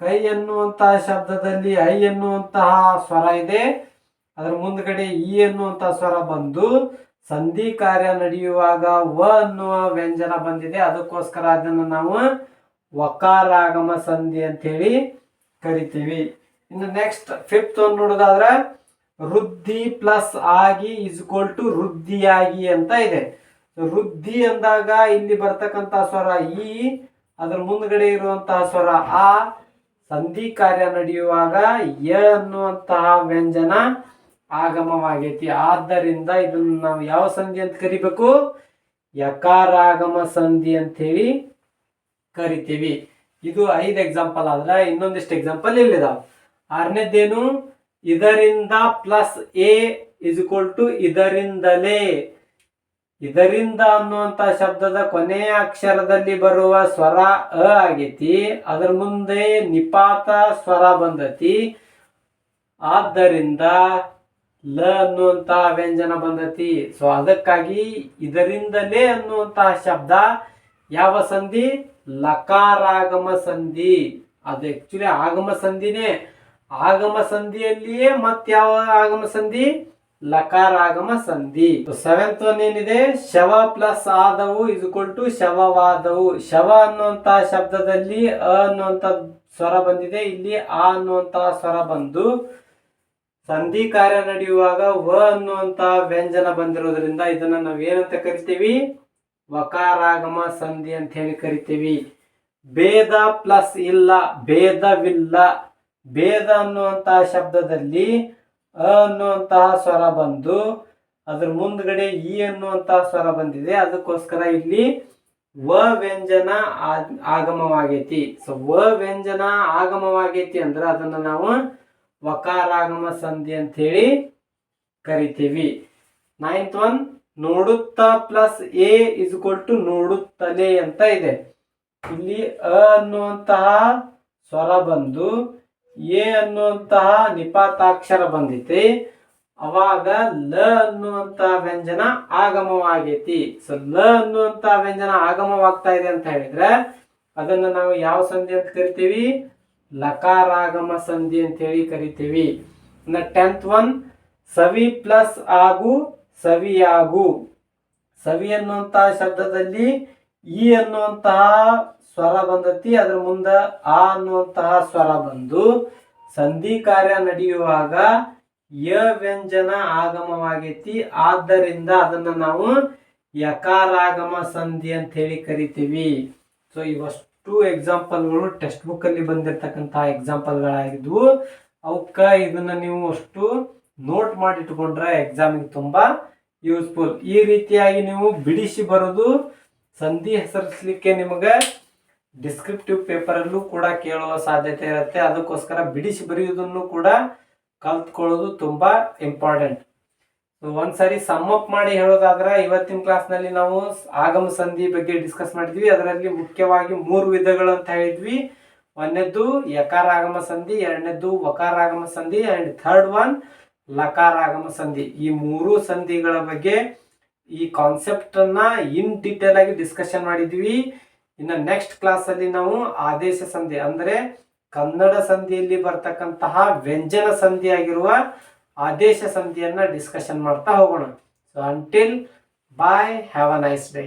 ಕೈ ಎನ್ನುವಂತಹ ಶಬ್ದದಲ್ಲಿ ಐ ಎನ್ನುವಂತಹ ಸ್ವರ ಇದೆ. ಅದರ ಮುಂದ್ಗಡೆ ಈ ಎನ್ನುವಂತಹ ಸ್ವರ ಬಂದು ಸಂಧಿ ಕಾರ್ಯ ನಡೆಯುವಾಗ ವ ಅನ್ನುವ ವ್ಯಂಜನ ಬಂದಿದೆ. ಅದಕ್ಕೋಸ್ಕರ ಅದನ್ನು ನಾವು ವಕಾರಾಗಮ ಸಂಧಿ ಅಂತ ಹೇಳಿ ಕರಿತೀವಿ. ಇನ್ನು ನೆಕ್ಸ್ಟ್ ಫಿಫ್ತ್ ಒಂದು ನೋಡೋದಾದ್ರೆ ವೃದ್ಧಿ ಪ್ಲಸ್ ಆಗಿ ಇಸ್ ಟು ವೃದ್ಧಿಯಾಗಿ ಅಂತ ಇದೆ. ವೃದ್ಧಿ ಅಂದಾಗ ಇಲ್ಲಿ ಬರ್ತಕ್ಕಂಥ ಸ್ವರ ಈ, ಅದರ ಮುಂದ್ಗಡೆ ಇರುವಂತಹ ಸ್ವರ ಆ, ಸಂಧಿ ಕಾರ್ಯ ನಡೆಯುವಾಗ ಯ ಅನ್ನುವಂತಹ ವ್ಯಂಜನ ಆಗಮವಾಗೈತಿ. ಆದ್ದರಿಂದ ಇದನ್ನ ನಾವು ಯಾವ ಸಂಧಿ ಅಂತ ಕರಿಬೇಕು? ಯಕಾರಾಗಮ ಸಂಧಿ ಅಂತ ಹೇಳಿ ಕರಿತೀವಿ. ಇದು ಐದು ಎಕ್ಸಾಂಪಲ್ ಆದ್ರೆ ಇನ್ನೊಂದಿಷ್ಟು ಎಕ್ಸಾಂಪಲ್ ಇಲ್ಲಿದಾವ. ಆರನೇದೇನು? ಇದರಿಂದ ಪ್ಲಸ್ ಎ ಇಸ್ ಟು ಇದರಿಂದಲೇ. ಇದರಿಂದ ಅನ್ನುವಂತ ಶಬ್ದದ ಕೊನೆಯ ಅಕ್ಷರದಲ್ಲಿ ಬರುವ ಸ್ವರ ಅ ಆಗೈತಿ. ಅದರ ಮುಂದೆ ನಿಪಾತ ಸ್ವರ ಬಂದತಿ. ಆದ್ದರಿಂದ ಲ ಅನ್ನುವಂತ ವ್ಯಂಜನ ಬಂದತಿ. ಸೊ ಅದಕ್ಕಾಗಿ ಇದರಿಂದಲೇ ಅನ್ನುವಂತಹ ಶಬ್ದ ಯಾವ ಸಂಧಿ? ಲಕಾರಾಗಮ ಸಂಧಿ. ಅದು ಆಕ್ಚುಲಿ ಆಗಮ ಸಂಧಿನೇ. ಆಗಮ ಸಂಧಿಯಲ್ಲಿಯೇ ಮತ್ ಯಾವ ಆಗಮ ಸಂಧಿ? ಲಕಾರಾಗಮ ಸಂಧಿ. ಸೆವೆಂತ್ ಒನ್ ಏನಿದೆ? ಶವ ಪ್ಲಸ್ ಆದವು ಇಸ್ಕೊಲ್ ಟು ಶವವಾದವು. ಶವ ಅನ್ನುವಂತ ಶಬ್ದದಲ್ಲಿ ಅ ಅನ್ನುವಂತ ಸ್ವರ ಬಂದಿದೆ. ಇಲ್ಲಿ ಆ ಅನ್ನುವಂತಹ ಸ್ವರ ಬಂದು ಸಂಧಿ ಕಾರ್ಯ ನಡೆಯುವಾಗ ವ ಅನ್ನುವಂತಹ ವ್ಯಂಜನ ಬಂದಿರೋದ್ರಿಂದ ಇದನ್ನ ನಾವು ಏನಂತ ಕರಿತೀವಿ? ವಕಾರಾಗಮ ಸಂಧಿ ಅಂತ ಹೇಳಿ ಕರಿತೀವಿ. ಭೇದ ಪ್ಲಸ್ ಇಲ್ಲ, ಭೇದವಿಲ್ಲ. ಭೇದ ಅನ್ನುವಂತಹ ಶಬ್ದದಲ್ಲಿ ಅ ಅನ್ನುವಂತಹ ಸ್ವರ ಬಂದು ಅದ್ರ ಮುಂದ್ಗಡೆ ಇ ಅನ್ನುವಂತಹ ಸ್ವರ ಬಂದಿದೆ. ಅದಕ್ಕೋಸ್ಕರ ಇಲ್ಲಿ ವ ವ್ಯಂಜನ ಆಗಮವಾಗೈತಿ. ಸೊ ವ ವ್ಯಂಜನ ಆಗಮವಾಗೈತಿ ಅಂದ್ರೆ ಅದನ್ನ ನಾವು ವಕಾರಾಗಮ ಸಂಧಿ ಅಂತ ಹೇಳಿ ಕರಿತೀವಿ. ನೈನ್ತ್ ಒನ್ ನೋಡುತ್ತಾ ಪ್ಲಸ್ ಎ ಇಸ್ ಟು ನೋಡುತ್ತಲೇ ಅಂತ ಇದೆ. ಇಲ್ಲಿ ಅ ಅನ್ನುವಂತಹ ಸ್ವರ ಬಂದು ಎ ಅನ್ನುವಂತಹ ನಿಪಾತಾಕ್ಷರ ಬಂದಿತಿ. ಅವಾಗ ಲ ಅನ್ನುವಂತಹ ವ್ಯಂಜನ ಆಗಮವಾಗೈತಿ. ಸೊ ಲ ಅನ್ನುವಂತಹ ವ್ಯಂಜನ ಆಗಮವಾಗ್ತಾ ಇದೆ ಅಂತ ಹೇಳಿದ್ರೆ ಅದನ್ನ ನಾವು ಯಾವ ಸಂಧಿ ಅಂತ ಕರಿತೀವಿ? ಲಕಾರಾಗಮ ಸಂಧಿ ಅಂತ ಹೇಳಿ ಕರಿತೀವಿ ಟೆಂತ್ ಒನ್ ಸವಿ ಪ್ಲಸ್ ಆಗು, ಸವಿಯಾಗು. ಸವಿ ಅನ್ನುವಂತಹ ಶಬ್ದದಲ್ಲಿ ಈ ಅನ್ನುವಂತಹ ಸ್ವರ ಬಂದತಿ, ಅದ್ರ ಮುಂದ ಆ ಅನ್ನುವಂತಹ ಸ್ವರ ಬಂದು ಸಂಧಿ ಕಾರ್ಯ ನಡೆಯುವಾಗ ಯ ವ್ಯಂಜನ ಆಗಮವಾಗೈತಿ. ಆದ್ದರಿಂದ ಅದನ್ನ ನಾವು ಯಕಾರಾಗಮ ಸಂಧಿ ಅಂತ ಹೇಳಿ ಕರಿತೀವಿ. ಸೊ ಇವಷ್ಟು. ಎಕ್ಸಾಂಪಲ್ಗಳು ಟೆಕ್ಸ್ಟ್ ಬುಕ್ ಅಲ್ಲಿ ಬಂದಿರತಕ್ಕಂತಹ ಎಕ್ಸಾಂಪಲ್ಗಳಾಗಿದ್ವು ಅವಕ್ಕೆ ಇದನ್ನ ನೀವು ಅಷ್ಟು ನೋಟ್ ಮಾಡಿ ಇಟ್ಕೊಂಡ್ರೆ ಎಕ್ಸಾಮಿಗೆ ತುಂಬಾ ಯೂಸ್ಫುಲ್ ಈ ರೀತಿಯಾಗಿ ನೀವು ಬಿಡಿಸಿ ಬರೋದು, ಸಂಧಿ ಹೆಸರಿಸ್ಲಿಕ್ಕೆ ನಿಮಗೆ ಡಿಸ್ಕ್ರಿಪ್ಟಿವ್ ಪೇಪರಲ್ಲೂ ಕೂಡ ಕೇಳುವ ಸಾಧ್ಯತೆ ಇರುತ್ತೆ. ಅದಕ್ಕೋಸ್ಕರ ಬಿಡಿಸಿ ಬರೆಯೋದನ್ನು ಕೂಡ ಕಲ್ತ್ಕೊಳ್ಳೋದು ತುಂಬಾ ಇಂಪಾರ್ಟೆಂಟ್ ಒಂದ್ಸರಿ ಅಪ್ ಮಾಡಿ ಹೇಳೋದಾದ್ರೆ ಇವತ್ತಿನ ಕ್ಲಾಸ್ನಲ್ಲಿ ನಾವು ಆಗಮ ಸಂಧಿ ಬಗ್ಗೆ ಡಿಸ್ಕಸ್ ಮಾಡಿದ್ವಿ. ಅದರಲ್ಲಿ ಮುಖ್ಯವಾಗಿ ಮೂರು ವಿಧಗಳು ಅಂತ ಹೇಳಿದ್ವಿ. ಒಂದನೇದ್ದು ಯಕಾರಾಗಮ ಸಂಧಿ, ಎರಡನೇದ್ದು ವಕಾರಾಗಮ ಸಂಧಿ ಅಂಡ್ ಥರ್ಡ್ ಒನ್ ಲಕಾರಾಗಮ ಸಂಧಿ. ಈ ಮೂರು ಸಂಧಿಗಳ ಬಗ್ಗೆ ಈ ಕಾನ್ಸೆಪ್ಟ್ ಅನ್ನ ಇನ್ ಡೀಟೇಲ್ ಆಗಿ ಡಿಸ್ಕಷನ್ ಮಾಡಿದ್ವಿ. ಇನ್ನು ನೆಕ್ಸ್ಟ್ ಕ್ಲಾಸ್ ಅಲ್ಲಿ ನಾವು ಆದೇಶ ಸಂಧಿ, ಅಂದ್ರೆ ಕನ್ನಡ ಸಂಧಿಯಲ್ಲಿ ಬರ್ತಕ್ಕಂತಹ ವ್ಯಂಜನ ಸಂಧಿ ಆಗಿರುವ ಆದೇಶ ಸಂಧಿಯನ್ನ ಡಿಸ್ಕಷನ್ ಮಾಡ್ತಾ ಹೋಗೋಣ. So until bye have a nice day